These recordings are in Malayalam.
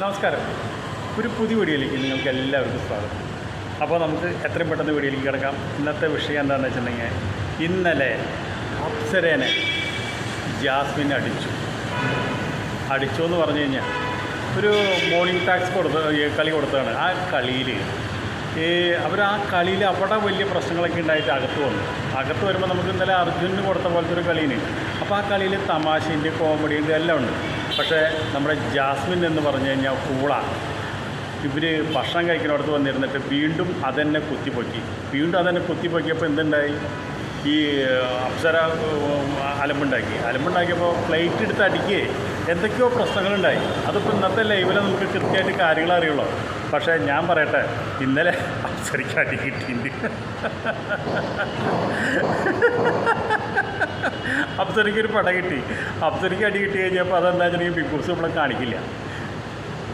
നമസ്കാരം. ഒരു പുതിയ വീഡിയോയിലേക്ക് നിങ്ങൾക്ക് എല്ലാവർക്കും സ്വാഗതം. അപ്പോൾ നമുക്ക് എത്രയും പെട്ടെന്ന് വീഡിയോയിലേക്ക് കിടക്കാം. ഇന്നത്തെ വിഷയം എന്താണെന്ന് വെച്ചിട്ടുണ്ടെങ്കിൽ ഇന്നലെ അപ്സരേനെ ജാസ്മിൻ അടിച്ചു. അടിച്ചു എന്ന് പറഞ്ഞു കഴിഞ്ഞാൽ ഒരു മോർണിംഗ് ടാക്സ് കൊടുത്ത കളി കൊടുത്തതാണ്. ആ കളിയിൽ ഈ അവർ ആ കളിയിൽ അവിടെ വലിയ പ്രശ്നങ്ങളൊക്കെ ഉണ്ടായിട്ട് അകത്ത് വന്നു. അകത്ത് വരുമ്പോൾ നമുക്ക് ഇന്നലെ അർജുനന് കൊടുത്ത പോലത്തെ ഒരു കളീന് അപ്പോൾ ആ കളിയിൽ തമാശയുണ്ട് കോമഡിയുണ്ട് എല്ലാം ഉണ്ട്. പക്ഷേ നമ്മുടെ ജാസ്മിൻ എന്ന് പറഞ്ഞു കഴിഞ്ഞാൽ കൂളാണ് ഇവർ ഭക്ഷണം കഴിക്കുന്നിടത്ത് വന്നിരുന്നിട്ട് വീണ്ടും അതെന്നെ കുത്തിപ്പൊക്കി. വീണ്ടും അതെന്നെ കുത്തിപ്പൊക്കിയപ്പോൾ എന്തുണ്ടായി? ഈ അപ്സര അലമ്പുണ്ടാക്കി. അലമ്പുണ്ടാക്കിയപ്പോൾ പ്ലേറ്റ് എടുത്ത് അടിക്കുകയെ എന്തൊക്കെയോ പ്രശ്നങ്ങളുണ്ടായി. അതിപ്പോൾ ഇന്നത്തെ ലൈവിൽ നമുക്ക് കൃത്യമായിട്ട് കാര്യങ്ങൾ അറിയുള്ളൂ. പക്ഷേ ഞാൻ പറയട്ടെ ഇന്നലെ അപ്സരയ്ക്ക് അടി കിട്ടിയിട്ടുണ്ട്. അപ്സരയ്ക്ക് ഒരു പട കിട്ടി. അപ്സരയ്ക്ക് അടി കിട്ടി കഴിഞ്ഞപ്പോൾ അതെന്താ വെച്ചിട്ടുണ്ടെങ്കിൽ ബിഗ് ബോസ് നമ്മളെ കാണിക്കില്ല.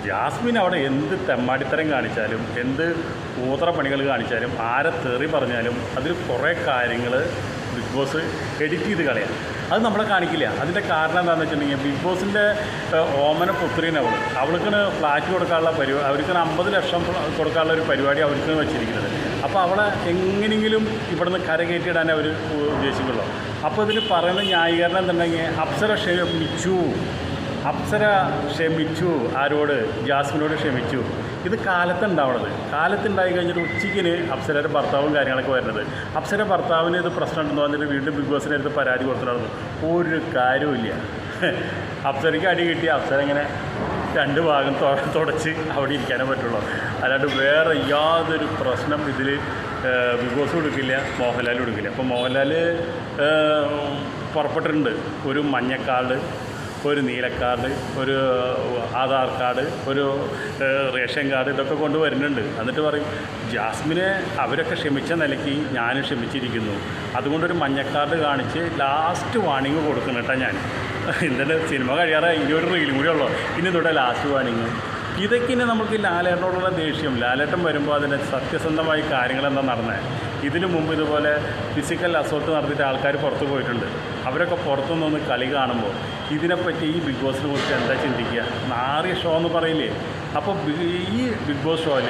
ജാസ്മിൻ അവിടെ എന്ത് തെമ്മാടിത്തരം കാണിച്ചാലും എന്ത് കൂതറ പണികൾ കാണിച്ചാലും ആരെ തെറി പറഞ്ഞാലും അതിൽ കുറേ കാര്യങ്ങൾ ബിഗ് ബോസ് എഡിറ്റ് ചെയ്ത് കളയാം. അത് നമ്മളെ കാണിക്കില്ല. അതിന്റെ കാരണം എന്താണെന്ന് വെച്ചിട്ടുണ്ടെങ്കിൽ ബിഗ് ബോസിന്റെ ഓമന പുത്രീനെ അവൾ അവൾക്കാണ് ഫ്ലാറ്റ് കൊടുക്കാനുള്ള പരിപാടി അവർക്കാണ് അമ്പത് ലക്ഷം കൊടുക്കാനുള്ള ഒരു പരിപാടി അവർക്ക് വെച്ചിരിക്കുന്നത്. അപ്പോൾ അവളെ എങ്ങനെയെങ്കിലും ഇവിടുന്ന് കരകയറ്റിയിടാൻ അവർ ഉദ്ദേശിക്കുള്ളൂ അപ്പോൾ ഇതിൽ പറയുന്ന ന്യായീകരണം എന്തുണ്ടെങ്കിൽ അപ്സര ക്ഷമിച്ചു. അപ്സര ക്ഷമിച്ചു. ആരോട്? ജാസ്മിനോട് ക്ഷമിച്ചു. ഇത് കാലത്തുണ്ടാവണത്. കാലത്തുണ്ടായി കഴിഞ്ഞിട്ട് ഉച്ചയ്ക്കിന് അപ്സരയുടെ ഭർത്താവും കാര്യങ്ങളൊക്കെ വരുന്നത്. അപ്സര ഭർത്താവിന് ഇത് പ്രശ്നമുണ്ടെന്ന് പറഞ്ഞിട്ട് വീണ്ടും ബിഗ് ബോസിന്റെ അടുത്ത് പരാതി കൊടുത്തിട്ടുണ്ടായിരുന്നു. ഒരു കാര്യവുമില്ല. അപ്സരയ്ക്ക് അടി കിട്ടി. അപ്സര ഇങ്ങനെ രണ്ട് ഭാഗം തുടച്ച് അവിടെ ഇരിക്കാനേ പറ്റുള്ളൂ. അല്ലാണ്ട് വേറെ യാതൊരു പ്രശ്നം ഇതിൽ ബിഗ് ബോസ് കൊടുക്കില്ല മോഹൻലാൽ കൊടുക്കില്ല. അപ്പോൾ മോഹൻലാൽ പുറപ്പെട്ടിട്ടുണ്ട്. ഒരു മഞ്ഞ കാർഡ് ഒരു നീല കാർഡ് ഒരു ആധാർ കാർഡ് ഒരു റേഷൻ കാർഡ് ഇതൊക്കെ കൊണ്ടുവരുന്നുണ്ട് എന്നിട്ട് പറയും ജാസ്മിനെ അവരൊക്കെ ക്ഷമിച്ച നിലയ്ക്ക് ഞാനും ക്ഷമിച്ചിരിക്കുന്നു. അതുകൊണ്ടൊരു മഞ്ഞ കാർഡ് കാണിച്ച് ലാസ്റ്റ് വാണിംഗ് കൊടുക്കുന്നു കേട്ടോ ഞാൻ ഇന്നലെ സിനിമ കഴിയാറായി ഇനി ഒരു റീലും കൂടി ഉള്ളൂ. ഇനി തൊട്ട് ലാസ്റ്റ് വാണിംഗ് ഇതൊക്കെ ഇനി നമുക്ക് ലാലേട്ടനോടുള്ള ദേഷ്യം. ലാലേട്ടൻ വരുമ്പോൾ അതിന്റെ സത്യസന്ധമായി കാര്യങ്ങളെന്താ നടന്നത് ഇതിനു മുമ്പ് ഇതുപോലെ ഫിസിക്കൽ അസോൾട്ട് നടത്തിയിട്ട് ആൾക്കാർ പുറത്ത് പോയിട്ടുണ്ട്. അവരൊക്കെ പുറത്തുനിന്ന് കളി കാണുമ്പോൾ ഇതിനെപ്പറ്റി ഈ ബിഗ് ബോസിനെ കുറിച്ച് എന്താ ചിന്തിക്കുക? നാറിയ ഷോ എന്ന് പറയില്ലേ? അപ്പോൾ ഈ ബിഗ് ബോസ് ഷോയിൽ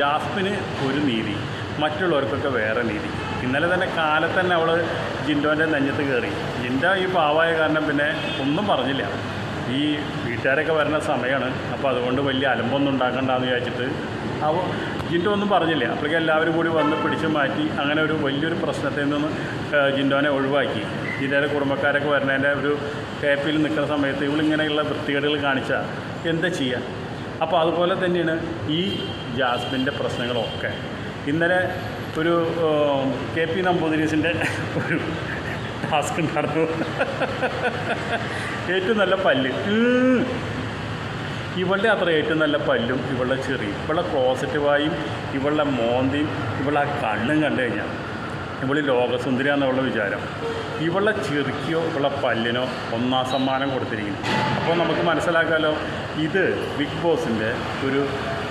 ജാസ്മിന് ഒരു നീതി മറ്റുള്ളവർക്കൊക്കെ വേറെ നീതി. ഇന്നലെ തന്നെ കാലത്തന്നെ അവൾ ജിൻഡോന്റെ നെഞ്ഞത്ത് കയറി ജിൻഡോ ഈ പാവായ കാരണം പിന്നെ ഒന്നും പറഞ്ഞില്ല. ഈ വീട്ടുകാരൊക്കെ വരുന്ന സമയമാണ് അപ്പോൾ അതുകൊണ്ട് വലിയ അലമ്പൊന്നും ഉണ്ടാക്കണ്ടെന്ന് വിചാരിച്ചിട്ട് അപ്പോൾ ജിൻഡോ ഒന്നും പറഞ്ഞില്ല. അപ്പോഴേക്കും എല്ലാവരും കൂടി വന്ന് പിടിച്ചു മാറ്റി അങ്ങനെ ഒരു വലിയൊരു പ്രശ്നത്തിൽ നിന്ന് ജിൻഡോനെ ഒഴിവാക്കി. ജിൻഡോയുടെ കുടുംബക്കാരൊക്കെ വരുന്നതിന്റെ ഒരു ടേപ്പിൽ നിൽക്കുന്ന സമയത്ത് ഇവളിങ്ങനെയുള്ള വൃത്തികേടുകൾ കാണിച്ചാൽ എന്താ ചെയ്യുക അപ്പോൾ അതുപോലെ തന്നെയാണ് ഈ ജാസ്മിന്റെ പ്രശ്നങ്ങളൊക്കെ. ഇന്നലെ ഒരു കെ പി നമ്പൂതിരീസിന്റെ ഒരു ടാസ്ക് ഉണ്ടായിരുന്നു. ഏറ്റവും നല്ല പല്ല്. ഇവളുടെ അത്ര ഏറ്റവും നല്ല പല്ലും ഇവളുടെ ചെറിയും. ഇവളുടെ ക്ലോസറ്റ് വായും ഇവളുടെ മോന്തിയും ഇവളുടെ ആ കണ്ണും കണ്ടു കഴിഞ്ഞാൽ ഇവൾ ലോകസുന്ദരിയാന്നുള്ള വിചാരം. ഇവളുടെ ചെറുക്കിയോ ഇവളുടെ പല്ലിനോ ഒന്നാം സമ്മാനം കൊടുത്തിരിക്കുന്നു. അപ്പോൾ നമുക്ക് മനസ്സിലാക്കാമല്ലോ ഇത് ബിഗ് ബോസിന്റെ ഒരു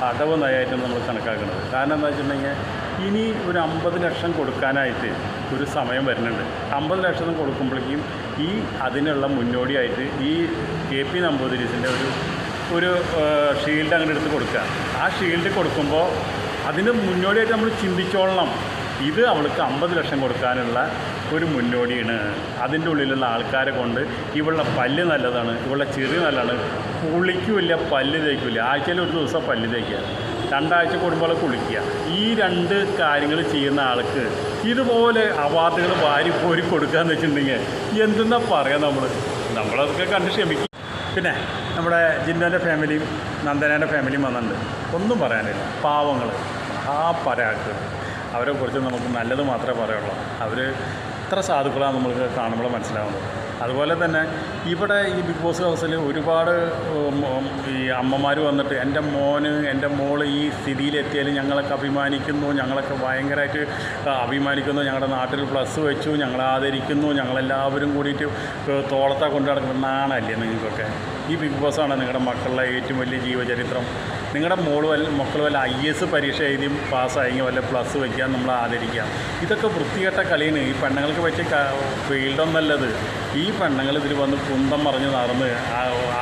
അടവ് നയമായിട്ടാണ് നമ്മൾ കണക്കാക്കുന്നത്. കാരണം എന്താ വെച്ചിട്ടുണ്ടെങ്കിൽ ഇനി ഒരു അമ്പത് ലക്ഷം കൊടുക്കാനായിട്ട് ഒരു സമയം വരുന്നുണ്ട്. അമ്പത് ലക്ഷം കൊടുക്കുമ്പോഴേക്കും ഈ അതിനുള്ള മുന്നോടിയായിട്ട് ഈ കെ പി നമ്പൂതിരീസിന്റെ ഒരു ഒരു ഷീൽഡ് അങ്ങനെ എടുത്ത് കൊടുക്കുക. ആ ഷീൽഡ് കൊടുക്കുമ്പോൾ അതിന് മുന്നോടിയായിട്ട് നമ്മൾ ചിന്തിച്ചോളണം. ഇത് അവൾക്ക് അമ്പത് ലക്ഷം കൊടുക്കാനുള്ള ഒരു മുന്നോടിയാണ്. അതിന്റെ ഉള്ളിലുള്ള ആൾക്കാരെ കൊണ്ട് ഇവളുടെ പല്ല് നല്ലതാണ് ഇവളുടെ ചെറിയ നല്ലതാണ്. പുളിക്കുമില്ല പല്ല് തേക്കില്ല. ആഴ്ചയിൽ ഒരു ദിവസം പല്ല് തേക്കുക. രണ്ടാഴ്ച കൂടുമ്പോൾ കുളിക്കുക. ഈ രണ്ട് കാര്യങ്ങൾ ചെയ്യുന്ന ആൾക്ക് ഇതുപോലെ അവാർഡുകൾ വാരി പോരി കൊടുക്കുക എന്ന് വെച്ചിട്ടുണ്ടെങ്കിൽ എന്തെന്നാ പറയുക നമ്മൾ നമ്മളതൊക്കെ കണ്ട് ക്ഷമിക്കും. പിന്നെ നമ്മുടെ ജിന്നോന്റെ ഫാമിലിയും നന്ദനേന്റെ ഫാമിലിയും വന്നിട്ടുണ്ട്. ഒന്നും പറയാനില്ല. പാവങ്ങൾ ആ പരാക്ക് അവരെ കുറിച്ച് നമുക്ക് നല്ലത് മാത്രമേ പറയുള്ളൂ അവർ എത്ര സാധുക്കളാണ് നമ്മൾക്ക് കാണുമ്പോൾ മനസ്സിലാവുന്നത്. അതുപോലെ തന്നെ ഇവിടെ ഈ ബിഗ് ബോസ് ഹൗസിൽ ഒരുപാട് ഈ അമ്മമാർ വന്നിട്ട് എന്റെ മോന് എന്റെ മോൾ ഈ സ്ഥിതിയിലെത്തിയാൽ ഞങ്ങളൊക്കെ അഭിമാനിക്കുന്നു ഞങ്ങളൊക്കെ ഭയങ്കരമായിട്ട് അഭിമാനിക്കുന്നു ഞങ്ങളുടെ നാട്ടിൽ പ്ലസ് വെച്ചു ഞങ്ങളെ ആദരിക്കുന്നു ഞങ്ങളെല്ലാവരും കൂടിയിട്ട് തോളത്താ കൊണ്ടു നടക്കുന്ന നാണല്ലേ നിങ്ങൾക്കൊക്കെ? ഈ ബിഗ് ബോസാണ് നിങ്ങളുടെ മക്കളുടെ ഏറ്റവും വലിയ ജീവചരിത്രം. നിങ്ങളുടെ മോൾ വല്ല മക്കൾ വല്ല ഐ എസ് പരീക്ഷ എഴുതി പാസ്സായെങ്കിൽ വല്ല പ്ലസ് വയ്ക്കാൻ നമ്മൾ ആദരിക്കാം ഇതൊക്കെ വൃത്തികെട്ട കളിയാണ്. ഈ പെണ്ണുങ്ങൾക്ക് പറ്റിയ ഫീൽഡൊന്നല്ലത് ഈ പെണ്ണുങ്ങൾ ഇതിൽ വന്ന് കുന്തം മറിഞ്ഞ് നടന്ന്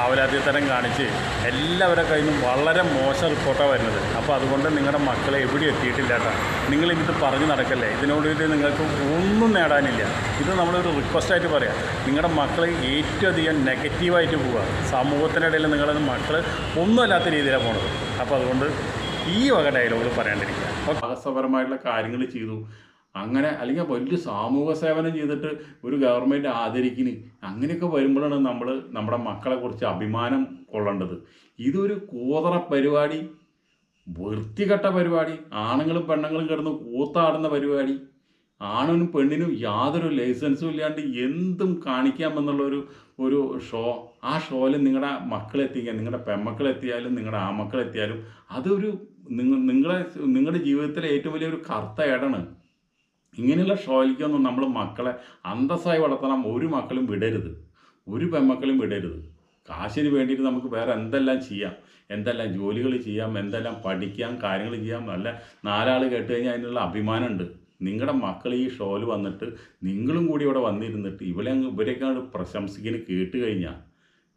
ആവലാദ്യത്തരം കാണിച്ച് എല്ലാവരുടെ കയ്യിൽ നിന്നും വളരെ മോശം റിപ്പോർട്ടാണ് വരുന്നത്. അപ്പോൾ അതുകൊണ്ട് നിങ്ങളുടെ മക്കളെ എവിടെ എത്തിയിട്ടില്ല കേട്ടോ. നിങ്ങൾ ഇത് പറഞ്ഞു നടക്കല്ലേ? ഇതിനോട് ഇത് നിങ്ങൾക്ക് ഒന്നും നേടാനില്ല. ഇത് നമ്മളൊരു റിക്വസ്റ്റായിട്ട് പറയാം. നിങ്ങളുടെ മക്കൾ ഏറ്റവും അധികം നെഗറ്റീവായിട്ട് പോവുക. സമൂഹത്തിനിടയിൽ നിങ്ങളുടെ മക്കൾ ഒന്നുമല്ലാത്ത രീതിയിലാണ് പോണത്. അപ്പോൾ അതുകൊണ്ട് ഈ വക ഡയലോഗ് പറയാണ്ടിരിക്കുക. അപ്പോൾ സാഹസപരമായിട്ടുള്ള കാര്യങ്ങൾ ചെയ്തു. അങ്ങനെ അല്ലെങ്കിൽ വലിയ സാമൂഹ്യ സേവനം ചെയ്തിട്ട് ഒരു ഗവൺമെന്റ് ആദരിക്കുന്നു അങ്ങനെയൊക്കെ വരുമ്പോഴാണ് നമ്മൾ നമ്മുടെ മക്കളെ കുറിച്ച് അഭിമാനം കൊള്ളേണ്ടത്. ഇതൊരു കൂതറ പരിപാടി വൃത്തികെട്ട പരിപാടി. ആണുങ്ങളും പെണ്ണുങ്ങളും കിടന്ന് കൂത്താടുന്ന പരിപാടി. ആണിനും പെണ്ണിനും യാതൊരു ലൈസൻസും ഇല്ലാണ്ട് എന്തും കാണിക്കാമെന്നുള്ളൊരു ഒരു ഷോ. ആ ഷോയിൽ നിങ്ങളുടെ മക്കളെത്തിക്കാൻ നിങ്ങളുടെ പെമ്മക്കളെത്തിയാലും നിങ്ങളുടെ ആമക്കളെത്തിയാലും അതൊരു നിങ്ങൾ നിങ്ങളെ നിങ്ങളുടെ ജീവിതത്തിലെ ഏറ്റവും വലിയൊരു കറുത്ത ഏടാണ് ഇങ്ങനെയുള്ള ഷോയിലേക്കൊന്നും നമ്മൾ മക്കളെ അന്തസ്സായി വളർത്തണം. ഒരു മക്കളും വിടരുത്. ഒരു പെമ്മക്കളും വിടരുത്. കാശിന് വേണ്ടിയിട്ട് നമുക്ക് വേറെ എന്തെല്ലാം ചെയ്യാം? എന്തെല്ലാം ജോലികൾ ചെയ്യാം? എന്തെല്ലാം പഠിക്കാം? കാര്യങ്ങൾ ചെയ്യാം? നല്ല നാലാൾ കേട്ട് കഴിഞ്ഞാൽ അതിനുള്ള അഭിമാനമുണ്ട്. നിങ്ങളുടെ മക്കൾ ഈ ഷോയിൽ വന്നിട്ട് നിങ്ങളും കൂടി ഇവിടെ വന്നിരുന്നിട്ട് ഇവരെ അങ്ങ് ഇവരെയൊക്കെ പ്രശംസിക്കുന്നത് പ്രശംസിക്കുന്ന കേട്ട് കഴിഞ്ഞാൽ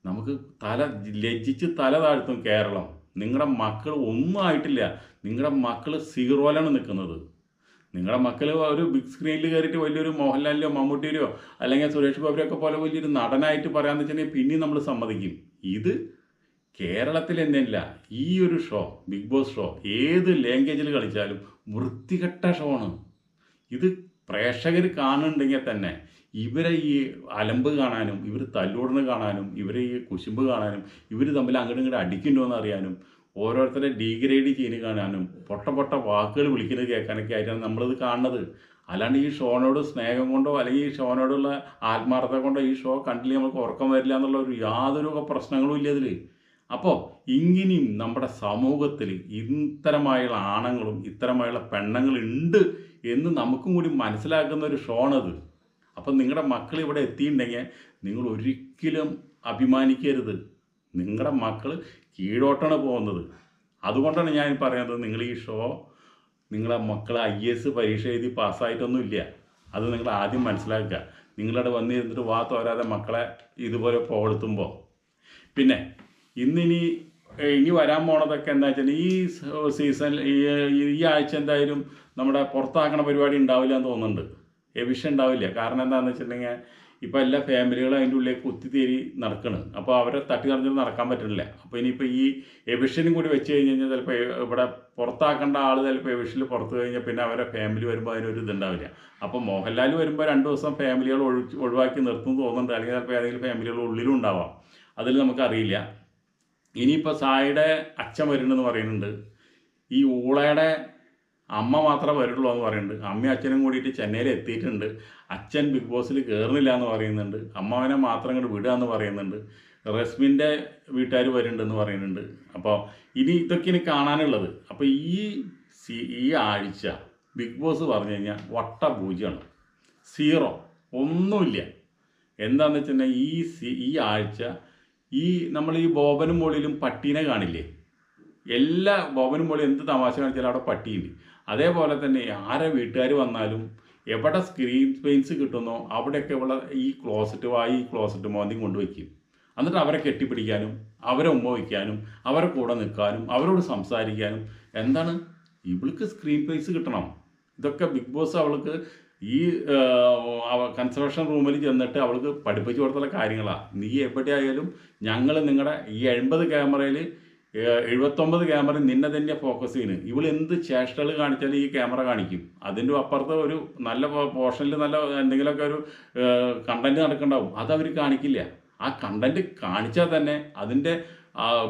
നമുക്ക് തല ലജ്ജിച്ച് തല താഴ്ത്തും കേരളം. നിങ്ങളുടെ മക്കൾ ഒന്നും ആയിട്ടില്ല. നിങ്ങളുടെ മക്കൾ സീറോയിലാണ് നിൽക്കുന്നത് നിങ്ങളുടെ മക്കൾ ഒരു ബിഗ് സ്ക്രീനിൽ കയറിയിട്ട് വലിയൊരു മോഹൻലാലിലോ മമ്മൂട്ടിയിലോ അല്ലെങ്കിൽ സുരേഷ് ബാബുരൊക്കെ പോലെ വലിയൊരു നടനായിട്ട് പറയാമെന്ന് വെച്ചിട്ടുണ്ടെങ്കിൽ പിന്നെയും നമ്മൾ സമ്മതിക്കും. ഇത് കേരളത്തിൽ എന്നല്ല ഈ ഒരു ഷോ ബിഗ് ബോസ് ഷോ ഏത് ലാംഗ്വേജിൽ കളിച്ചാലും വൃത്തികെട്ട ഷോ ആണ്. ഇത് പ്രേക്ഷകർ കാണുന്നുണ്ടെങ്കിൽ തന്നെ ഇവരെ ഈ അലമ്പ് കാണാനും ഇവർ തല്ലൂടന് കാണാനും ഇവരെ ഈ കുശുമ്പ് കാണാനും ഇവർ തമ്മിൽ അങ്ങോട്ടും ഇങ്ങോട്ട് അടിക്കുന്നുണ്ടോ എന്ന് അറിയാനും ഓരോരുത്തരെ ഡീഗ്രേഡ് ചെയ്ത് കാണാനും പൊട്ട പൊട്ട വാക്കുകൾ വിളിക്കുന്നത് കേൾക്കാനൊക്കെ ആയിട്ടാണ് നമ്മളിത് കാണുന്നത്. അല്ലാണ്ട് ഈ ഷോനോട് സ്നേഹം കൊണ്ടോ അല്ലെങ്കിൽ ഈ ഷോനോടുള്ള ആത്മാർത്ഥത കൊണ്ടോ ഈ ഷോ കണ്ടില്ലെങ്കിൽ നമുക്ക് ഉറക്കം വരില്ല എന്നുള്ള ഒരു യാതൊരു പ്രശ്നങ്ങളും ഇല്ല ഇതിൽ അപ്പോൾ ഇങ്ങനെയും നമ്മുടെ സമൂഹത്തിൽ ഇത്തരമായുള്ള ആണുങ്ങളും ഇത്തരമായുള്ള പെണ്ണുങ്ങളുണ്ട് എന്ന് നമുക്കും കൂടി മനസ്സിലാക്കുന്ന ഒരു ഷോണത് അപ്പം നിങ്ങളുടെ മക്കൾ ഇവിടെ എത്തിയിട്ടുണ്ടെങ്കിൽ നിങ്ങൾ ഒരിക്കലും അഭിമാനിക്കരുത്. നിങ്ങളുടെ മക്കൾ കീഴോട്ടാണ് പോകുന്നത്. അതുകൊണ്ടാണ് ഞാൻ പറയുന്നത് നിങ്ങൾ ഈ ഷോ നിങ്ങളെ മക്കൾ ഐ എസ് പരീക്ഷ എഴുതി പാസ്സായിട്ടൊന്നും ഇല്ല. അത് നിങ്ങൾ ആദ്യം മനസ്സിലാക്കുക. നിങ്ങളവിടെ വന്നിരുന്നിട്ട് വാ തോരാതെ മക്കളെ ഇതുപോലെ പോകെടുത്തുമ്പോൾ പിന്നെ ഇന്നിനി ഇനി വരാൻ പോണതൊക്കെ എന്താ വെച്ചാൽ ഈ സീസൺ ഈ ആഴ്ച എന്തായാലും നമ്മുടെ പുറത്താക്കണ പരിപാടി ഉണ്ടാവില്ല എന്ന് തോന്നുന്നുണ്ട്. എവിഷൻ ഉണ്ടാവില്ല. കാരണം എന്താണെന്ന് വെച്ചിട്ടുണ്ടെങ്കിൽ ഇപ്പോൾ എല്ലാ ഫാമിലികളും അതിന്റെ ഉള്ളിലേക്ക് കുത്തിത്തേരി നടക്കണം. അപ്പോൾ അവരെ തട്ടി നടന്നിട്ട് നടക്കാൻ പറ്റുന്നില്ല അപ്പോൾ ഇനിയിപ്പോൾ ഈ എവിഷനും കൂടി വെച്ച് കഴിഞ്ഞ് കഴിഞ്ഞാൽ ചിലപ്പോൾ ഇവിടെ പുറത്താക്കേണ്ട ആൾ ചിലപ്പോൾ എവിഷനിൽ പുറത്ത് കഴിഞ്ഞാൽ പിന്നെ അവരെ ഫാമിലി വരുമ്പോൾ അതിനൊരു ഇതുണ്ടാവില്ല. അപ്പോൾ മോഹൻലാൽ വരുമ്പോൾ രണ്ട് ദിവസം ഫാമിലികൾ ഒഴി ഒഴിവാക്കി നിർത്തും തോന്നുന്നുണ്ട്. അല്ലെങ്കിൽ ചിലപ്പോൾ ഏതെങ്കിലും ഫാമിലികൾ ഉള്ളിലും ഉണ്ടാവാം. അതിൽ നമുക്കറിയില്ല. ഇനിയിപ്പോൾ സായിയുടെ അച്ഛൻ വരുന്നെന്ന് പറയുന്നുണ്ട്. ഈ ഊളയുടെ അമ്മ മാത്രമേ വരുള്ളൂ എന്ന് പറയുന്നുണ്ട്. അമ്മയും അച്ഛനും കൂടിയിട്ട് ചെന്നൈയിൽ എത്തിയിട്ടുണ്ട്. അച്ഛൻ ബിഗ് ബോസിൽ കയറുന്നില്ല എന്ന് പറയുന്നുണ്ട്. അമ്മാവനെ മാത്രം ഇങ്ങോട്ട് വിടുക എന്ന് പറയുന്നുണ്ട്. റസ്മിന്റെ വീട്ടുകാർ വരുന്നുണ്ടെന്ന് പറയുന്നുണ്ട്. അപ്പോൾ ഇനി ഇതൊക്കെ ഇനി കാണാനുള്ളത്. അപ്പോൾ ഈ സി- ഈ ആഴ്ച ബിഗ് ബോസ് പറഞ്ഞു കഴിഞ്ഞാൽ വട്ട പൂജ്യമാണ് സീറോ. ഒന്നുമില്ല. എന്താണെന്ന് വെച്ചിട്ടുണ്ടെങ്കിൽ ഈ സി- ഈ ആഴ്ച ഈ നമ്മൾ ഈ ബോബനും മോളിലും പട്ടീനെ കാണില്ലേ? എല്ലാ ബോബനും മോളിലും എന്ത് തമാശ കാണിച്ചാലും അവിടെ പട്ടിയുണ്ട്. അതേപോലെ തന്നെ ആരെ വീട്ടുകാർ വന്നാലും എവിടെ സ്ക്രീൻ സ്പേസ് കിട്ടുന്നോ അവിടെയൊക്കെ ഇവിടെ ഈ ക്ലോസറ്റ് വായി ക്ലോസറ്റ് മോന്തി കൊണ്ടുവയ്ക്കും എന്നിട്ട് അവരെ കെട്ടിപ്പിടിക്കാനും അവരെ ഉമ്മ വയ്ക്കാനും അവരെ കൂടെ നിൽക്കാനും അവരോട് സംസാരിക്കാനും. എന്താണ്? ഇവൾക്ക് സ്ക്രീൻ സ്പേസ് കിട്ടണം. ഇതൊക്കെ ബിഗ് ബോസ് അവൾക്ക് ഈ കൺസ്ട്രക്ഷൻ റൂമിൽ ചെന്നിട്ട് അവൾക്ക് പഠിപ്പിച്ചു കൊടുത്തുള്ള കാര്യങ്ങളാണ് നീ എവിടെയായാലും ഞങ്ങൾ നിങ്ങളുടെ ഈ എൺപത് ക്യാമറയിൽ എഴുപത്തൊമ്പത് ക്യാമറ നിന്നെ തന്നെ ഫോക്കസ് ചെയ്യുന്നു ഇവൾ എന്ത് ചേഷ്ടകൾ കാണിച്ചാലും ഈ ക്യാമറ കാണിക്കും. അതിന്റെ അപ്പുറത്ത് ഒരു നല്ല പോർഷനിൽ നല്ല എന്തെങ്കിലുമൊക്കെ ഒരു കണ്ടന്റ് നടക്കണ്ടാവും. അത് അവർ കാണിക്കില്ല. ആ കണ്ടന്റ് കാണിച്ചാൽ തന്നെ അതിന്റെ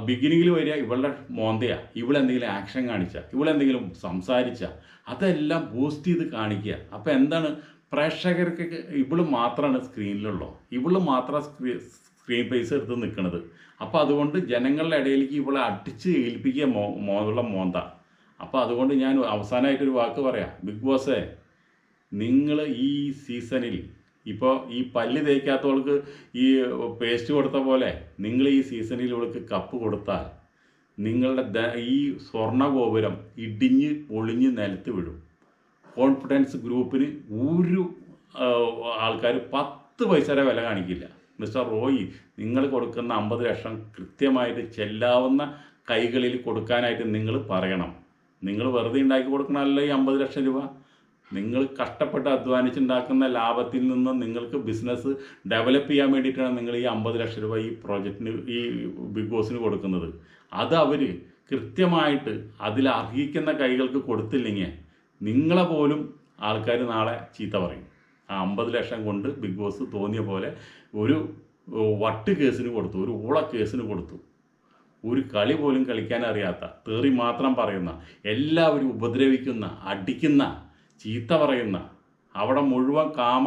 ബിഗിനിങ്ങിൽ വരിക ഇവളുടെ മോന്തയാ. ഇവളെന്തെങ്കിലും ആക്ഷൻ കാണിച്ച ഇവളെന്തെങ്കിലും സംസാരിച്ച അതെല്ലാം ബൂസ്റ്റ് ചെയ്ത് കാണിക്കുക. അപ്പോൾ എന്താണ്? പ്രേക്ഷകർക്ക് ഇവൾ മാത്രമാണ് സ്ക്രീനിലുള്ളത് ഇവൾ മാത്രം സ്ക്രീ സ്ക്രീൻ പേസ് എടുത്ത് നിൽക്കുന്നത് അപ്പോൾ അതുകൊണ്ട് ജനങ്ങളുടെ ഇടയിലേക്ക് ഇവളെ അടിച്ച് ഏൽപ്പിക്കുക മോ മോതുള്ള മോന്ത. അപ്പോൾ അതുകൊണ്ട് ഞാൻ അവസാനമായിട്ടൊരു വാക്ക് പറയാം. ബിഗ് ബോസേ നിങ്ങൾ ഈ സീസണിൽ ഇപ്പോൾ ഈ പല്ല് തേക്കാത്തവൾക്ക് ഈ പേസ്റ്റ് കൊടുത്ത പോലെ നിങ്ങൾ ഈ സീസണിൽ ഇവൾക്ക് കപ്പ് കൊടുത്താൽ നിങ്ങളുടെ ഈ സ്വർണ ഗോപുരം ഇടിഞ്ഞ് പൊളിഞ്ഞ് നിലത്ത് വീഴും കോൺഫിഡൻസ് ഗ്രൂപ്പിന് ഒരു ആൾക്കാർ പത്ത് പൈസയുടെ വില കാണിക്കില്ല. മിസ്റ്റർ റോയി നിങ്ങൾ കൊടുക്കുന്ന അമ്പത് ലക്ഷം കൃത്യമായിട്ട് ചെല്ലാവുന്ന കൈകളിൽ കൊടുക്കാനായിട്ട് നിങ്ങൾ പറയണം. നിങ്ങൾ വെറുതെ ഉണ്ടാക്കി കൊടുക്കണമല്ലോ ഈ അമ്പത് ലക്ഷം രൂപ? നിങ്ങൾ കഷ്ടപ്പെട്ട് അധ്വാനിച്ചുണ്ടാക്കുന്ന ലാഭത്തിൽ നിന്ന് നിങ്ങൾക്ക് ബിസിനസ് ഡെവലപ്പ് ചെയ്യാൻ വേണ്ടിയിട്ടാണ് നിങ്ങൾ ഈ അമ്പത് ലക്ഷം രൂപ ഈ പ്രോജക്റ്റിന് ഈ ബിഗ് ബോസിന് കൊടുക്കുന്നത്. അത് അവർ കൃത്യമായിട്ട് അതിൽ അർഹിക്കുന്ന കൈകൾക്ക് കൊടുത്തില്ലെങ്കിൽ നിങ്ങളെ പോലും ആൾക്കാർ നാളെ ചീത്ത പറയും. ആ അമ്പത് ലക്ഷം കൊണ്ട് ബിഗ് ബോസ് തോന്നിയ പോലെ ഒരു വട്ട് കേസിന് കൊടുത്തു ഒരു ഊള കേസിന് കൊടുത്തു. ഒരു കളി പോലും കളിക്കാൻ അറിയാത്ത തേറി മാത്രം പറയുന്ന എല്ലാവരും ഉപദ്രവിക്കുന്ന അടിക്കുന്ന ചീത്ത പറയുന്ന അവിടെ മുഴുവൻ കാമ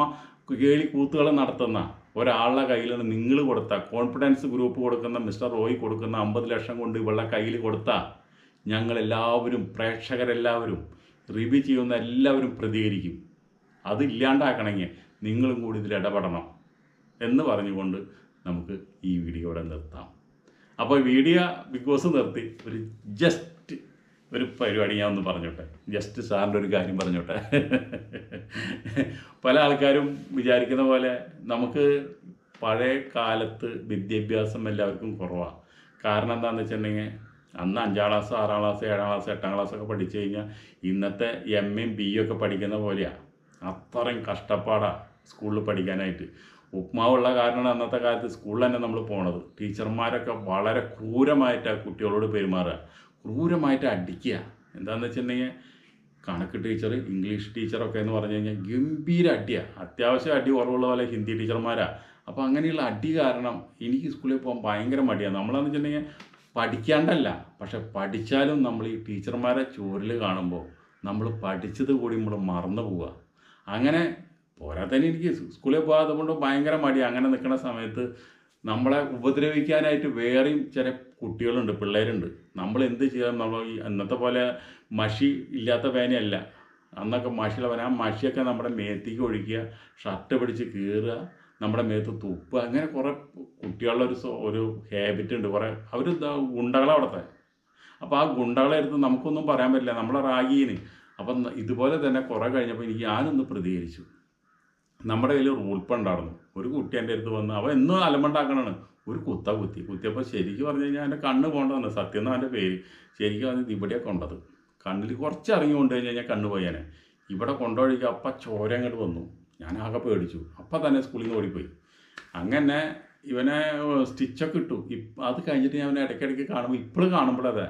കേളി കൂത്തുകൾ നടത്തുന്ന ഒരാളുടെ കയ്യിലാണ് നിങ്ങൾ കൊടുത്ത കോൺഫിഡൻസ് ഗ്രൂപ്പ് കൊടുക്കുന്ന മിസ്റ്റർ റോയ് കൊടുക്കുന്ന അമ്പത് ലക്ഷം കൊണ്ട് ഇവളുടെ കയ്യിൽ കൊടുത്ത ഞങ്ങളെല്ലാവരും പ്രേക്ഷകരെല്ലാവരും റിവ്യൂ ചെയ്യുന്ന എല്ലാവരും പ്രതികരിക്കും. അതില്ലാണ്ടാക്കണമെങ്കിൽ നിങ്ങളും കൂടി ഇതിൽ ഇടപെടണം എന്ന് പറഞ്ഞുകൊണ്ട് നമുക്ക് ഈ വീഡിയോ ഇവിടെ നിർത്താം. അപ്പോൾ വീഡിയോ ബിഗ് ബോസ് നിർത്തി. ഒരു ജസ്റ്റ് ഒരു പരിപാടി ഞാൻ ഒന്ന് പറഞ്ഞോട്ടെ. ജസ്റ്റ് സാറിന്റെ ഒരു കാര്യം പറഞ്ഞോട്ടെ. പല ആൾക്കാരും വിചാരിക്കുന്ന പോലെ നമുക്ക് പഴയ കാലത്ത് വിദ്യാഭ്യാസം എല്ലാവർക്കും കുറവാണ് കാരണം എന്താണെന്ന് വെച്ചിട്ടുണ്ടെങ്കിൽ അന്ന് അഞ്ചാം ക്ലാസ് ആറാം ക്ലാസ് ഏഴാം ക്ലാസ് എട്ടാം ക്ലാസ് ഒക്കെ പഠിച്ചു കഴിഞ്ഞാൽ ഇന്നത്തെ എം എയും ബി ഒക്കെ പഠിക്കുന്ന പോലെയാണ് അത്രയും കഷ്ടപ്പാടാണ് സ്കൂളിൽ പഠിക്കാനായിട്ട്. ഉപ്മാവുള്ള കാരണമാണ് അന്നത്തെ കാലത്ത് സ്കൂളിൽ തന്നെ നമ്മൾ പോണത്. ടീച്ചർമാരൊക്കെ വളരെ ക്രൂരമായിട്ടാണ് കുട്ടികളോട് പെരുമാറുക. ക്രൂരമായിട്ട് അടിക്കുക. എന്താണെന്ന് വെച്ചിട്ടുണ്ടെങ്കിൽ കണക്ക് ടീച്ചർ ഇംഗ്ലീഷ് ടീച്ചറൊക്കെ എന്ന് പറഞ്ഞു കഴിഞ്ഞാൽ ഗംഭീര അടിയാണ് അത്യാവശ്യം അടി കുറവുള്ള പോലെ ഹിന്ദി ടീച്ചർമാരാണ് അപ്പോൾ അങ്ങനെയുള്ള അടി കാരണം എനിക്ക് സ്കൂളിൽ പോകാൻ ഭയങ്കര മടിയാണ് നമ്മളെന്ന് വെച്ചിട്ടുണ്ടെങ്കിൽ പഠിക്കാണ്ടല്ല. പക്ഷെ പഠിച്ചാലും നമ്മൾ ഈ ടീച്ചർമാരെ ചോരിൽ കാണുമ്പോൾ നമ്മൾ പഠിച്ചത് കൂടി നമ്മൾ മറന്നു പോവുക. അങ്ങനെ പോരാത്തന്നെ എനിക്ക് സ്കൂളിൽ പോകാത്തത് കൊണ്ട് ഭയങ്കര മടി അങ്ങനെ നിൽക്കുന്ന സമയത്ത് നമ്മളെ ഉപദ്രവിക്കാനായിട്ട് വേറെയും ചില കുട്ടികളുണ്ട് പിള്ളേരുണ്ട്. നമ്മൾ എന്ത് ചെയ്യാൻ നമ്മൾ ഈ അന്നത്തെ പോലെ മഷി ഇല്ലാത്ത പേനയല്ല. അന്നൊക്കെ മഷിയുള്ള പേന. ആ മഷിയൊക്കെ നമ്മുടെ മേത്തേക്ക് ഒഴിക്കുക ഷർട്ട് പിടിച്ച് കീറുക നമ്മുടെ മേത്ത് തുപ്പുക അങ്ങനെ കുറേ കുട്ടികളുടെ ഒരു ഒരു ഹാബിറ്റ് ഉണ്ട്. കുറേ അവർ ഗുണ്ടകളെ അവിടുത്തെ. അപ്പോൾ ആ ഗുണ്ടകളെ എടുത്ത് നമുക്കൊന്നും പറയാൻ പറ്റില്ല. നമ്മളെ റാഗീന് അപ്പം ഇതുപോലെ തന്നെ കുറേ കഴിഞ്ഞപ്പോൾ എനിക്ക് ഞാനൊന്ന് പ്രതികരിച്ചു. നമ്മുടെ കയ്യിൽ റൂൾപ്പുണ്ടായിരുന്നു ഒരു കുട്ടി എന്റെ അടുത്ത് വന്ന് അവൻ എന്നും അലമ്പണ്ടാക്കണാണ്. ഒരു കുത്ത കുത്തി. കുത്തിയപ്പോൾ ശരിക്കും പറഞ്ഞു കഴിഞ്ഞാൽ എന്റെ കണ്ണ് പോകേണ്ടതാണ്. സത്യം എന്നാണ് എന്റെ പേര്. ശരിക്കും അത് ഇവിടെയാണ് കൊണ്ടത്. കണ്ണിൽ കുറച്ച് ഇറങ്ങി കൊണ്ടു കഴിഞ്ഞ് കഴിഞ്ഞാൽ കണ്ണ് പോയാനെ ഇവിടെ കൊണ്ടുപോഴിക്കുക അപ്പം ചോര അങ്ങോട്ട് വന്നു. ഞാൻ ആകെ പേടിച്ചു. അപ്പം തന്നെ സ്കൂളിൽ നിന്ന് ഓടിപ്പോയി. അങ്ങനെ ഇവനെ സ്റ്റിച്ചൊക്കെ ഇട്ടു. അത് കഴിഞ്ഞിട്ട് ഞാൻ ഇടയ്ക്കിടയ്ക്ക് കാണുമ്പോൾ ഇപ്പോഴും കാണുമ്പോഴതെ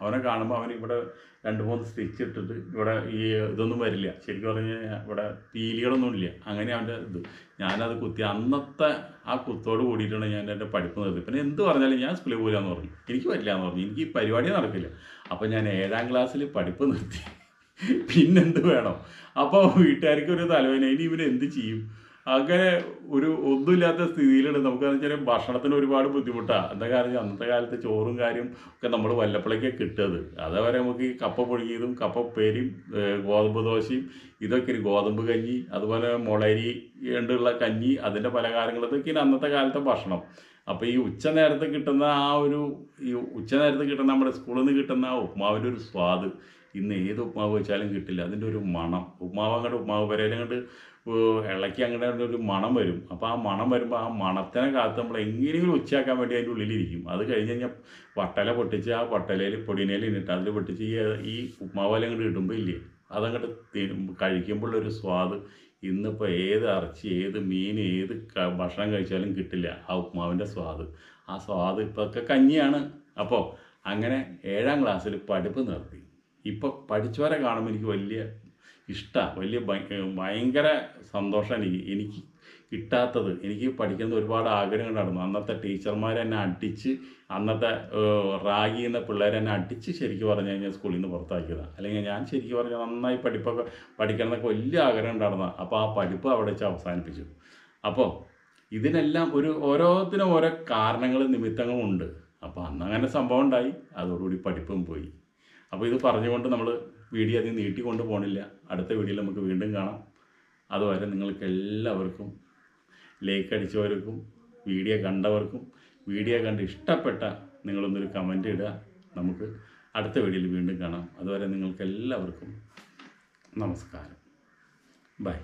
അവനെ കാണുമ്പോൾ അവൻ ഇവിടെ രണ്ട് മൂന്ന് സ്റ്റിച്ച് ഇട്ടിട്ട് ഇവിടെ ഈ ഇതൊന്നും വരില്ല. ശരിക്കും പറഞ്ഞു കഴിഞ്ഞാൽ ഇവിടെ പീലികളൊന്നും ഇല്ല. അങ്ങനെ അവന്റെ ഇത്. ഞാനത് കുത്തി അന്നത്തെ ആ കുത്തോട് കൂടിയിട്ടാണ് ഞാൻ എന്റെ പഠിപ്പ് നിർത്തി പിന്നെ എന്ത് പറഞ്ഞാലും ഞാൻ സ്കൂളിൽ പോരാന്ന് പറഞ്ഞു. എനിക്ക് പറ്റില്ല എന്ന് പറഞ്ഞു. എനിക്ക് ഈ പരിപാടി നടക്കില്ല. അപ്പോൾ ഞാൻ ഏഴാം ക്ലാസ്സിൽ പഠിപ്പ് നിർത്തി. പിന്നെന്ത് വേണം? അപ്പോൾ വീട്ടുകാർക്ക് ഒരു തലവേന ഇനി ഇവൻ എന്ത് ചെയ്യും? അങ്ങനെ ഒരു ഒന്നുമില്ലാത്ത സ്ഥിതിയിലാണ് നമുക്കെന്ന് വെച്ചാൽ ഭക്ഷണത്തിന് ഒരുപാട് ബുദ്ധിമുട്ടാണ് എന്താ കാരണം അന്നത്തെ കാലത്ത് ചോറും കാര്യം ഒക്കെ നമ്മൾ വല്ലപ്പോഴേക്ക് കിട്ടുന്നത് അതേപോലെ നമുക്ക് ഈ കപ്പ പുഴുങ്ങിയതും കപ്പ പേരും ഗോതമ്പ് ദോശയും ഇതൊക്കെ ഗോതമ്പ് കഞ്ഞി അതുപോലെ മുളരി കൊണ്ടുള്ള കഞ്ഞി അതിന്റെ പലഹാരങ്ങൾ ഇതൊക്കെയാണ് അന്നത്തെ കാലത്തെ ഭക്ഷണം. അപ്പോൾ ഈ ഉച്ച നേരത്ത് കിട്ടുന്ന ആ ഒരു ഈ ഉച്ച നേരത്ത് കിട്ടുന്ന നമ്മുടെ സ്കൂളിൽ നിന്ന് കിട്ടുന്ന ഉപ്മാവിന്റെ ഒരു സ്വാദ് ഇന്ന് ഏത് ഉപ്മാവ് വെച്ചാലും കിട്ടില്ല. അതിന്റെ ഒരു മണം. ഉപ്മാവ് അങ്ങോട്ട് ഉപ്മാവ് വരയിൽ അങ്ങോട്ട് ഇളക്കി അങ്ങനെ ഒരു മണം വരും. അപ്പോൾ ആ മണം വരുമ്പോൾ ആ മണത്തിനെ കാത്ത് നമ്മൾ എങ്ങനെയെങ്കിലും ഉച്ചയാക്കാൻ വേണ്ടി അതിന്റെ ഉള്ളിലിരിക്കും. അത് കഴിഞ്ഞ് കഴിഞ്ഞാൽ വട്ടല പൊട്ടിച്ച് ആ വട്ടലയിൽ പൊടിനയിൽ ഇന്നിട്ട് അതിൽ പൊട്ടിച്ച് ഈ ഈ ഉപ്മാവല അങ്ങോട്ട് ഇടുമ്പോൾ ഇല്ലേ? അതങ്ങോട്ട് കഴിക്കുമ്പോഴുള്ളൊരു സ്വാദ്. ഇന്നിപ്പോൾ ഏത് ഇറച്ചി ഏത് മീൻ ഏത് ഭക്ഷണം കഴിച്ചാലും കിട്ടില്ല ആ ഉപ്മാവിന്റെ സ്വാദ്. ആ സ്വാദ് ഇപ്പോഴൊക്കെ കഞ്ഞിയാണ്. അപ്പോൾ അങ്ങനെ ഏഴാം ക്ലാസ്സിൽ പഠിപ്പ് നിർത്തി. ഇപ്പോൾ പഠിച്ചവരെ കാണുമ്പോൾ എനിക്ക് വലിയ ഇഷ്ടമാണ് വലിയ ഭയങ്കര സന്തോഷം എനിക്ക് എനിക്ക് കിട്ടാത്തത്. എനിക്ക് പഠിക്കുന്ന ഒരുപാട് ആഗ്രഹങ്ങൾ നടന്നു. അന്നത്തെ ടീച്ചർമാർ എന്നെ അടിച്ച് അന്നത്തെ റാഗി എന്ന പിള്ളേരെ എന്നെ അടിച്ച് ശരിക്കും പറഞ്ഞു കഴിഞ്ഞാൽ സ്കൂളിൽ നിന്ന് പുറത്താക്കിയതാണ് അല്ലെങ്കിൽ ഞാൻ ശരിക്കും പറഞ്ഞാൽ നന്നായി പഠിപ്പൊക്കെ പഠിക്കണം എന്നൊക്കെ വലിയ ആഗ്രഹം ഉണ്ടായിരുന്നു അപ്പോൾ ആ പഠിപ്പ് അവിടെ വെച്ച് അവസാനിപ്പിച്ചു. അപ്പോൾ ഇതിനെല്ലാം ഒരു ഓരോത്തിനും ഓരോ കാരണങ്ങളും നിമിത്തങ്ങളും ഉണ്ട്. അപ്പോൾ അന്നങ്ങനെ സംഭവം ഉണ്ടായി. അതോടുകൂടി പഠിപ്പും പോയി. അപ്പോൾ ഇത് പറഞ്ഞുകൊണ്ട് നമ്മൾ വീഡിയോ അധികം നീട്ടിക്കൊണ്ട് പോകണില്ല അടുത്ത വീഡിയോയിൽ നമുക്ക് വീണ്ടും കാണാം. അതുവരെ നിങ്ങൾക്ക് എല്ലാവർക്കും ലൈക്ക് അടിച്ചവർക്കും വീഡിയോ കണ്ടവർക്കും വീഡിയോ കണ്ട് ഇഷ്ടപ്പെട്ട നിങ്ങളൊന്നൊരു കമന്റ് ഇടുക. നമുക്ക് അടുത്ത വീഡിയോയിൽ വീണ്ടും കാണാം. അതുവരെ നിങ്ങൾക്ക് എല്ലാവർക്കും നമസ്കാരം. ബൈ